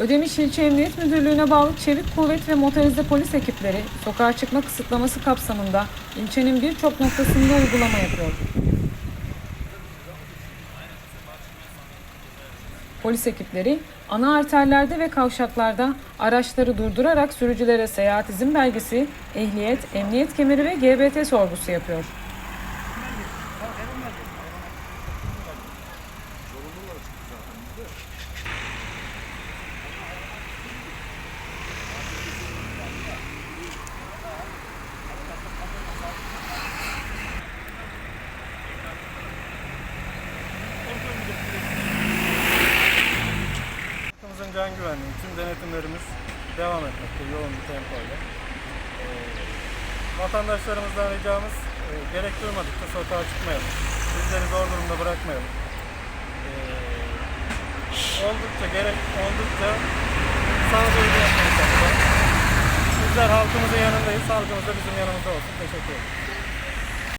Ödemiş İlçe Emniyet Müdürlüğü'ne bağlı Çevik Kuvvet ve motorize polis ekipleri sokağa çıkma kısıtlaması kapsamında ilçenin birçok noktasında uygulama yapıyor. Polis ekipleri ana arterlerde ve kavşaklarda araçları durdurarak sürücülere seyahat izin belgesi, ehliyet, emniyet kemeri ve GBT sorgusu yapıyor. Can güvenliği, tüm denetimlerimiz devam etmekte yoğun bir tempoyla. Ee, vatandaşlarımızdan ricamız e, gerek duymadıkça sokağa çıkmayalım. Bizleri zor durumda bırakmayalım. Ee, oldukça gerek oldukça sağduyulu yapmayı çalışalım. Bizler halkımızın yanındayız, halkımız da bizim yanımızda olsun. Teşekkür ederim.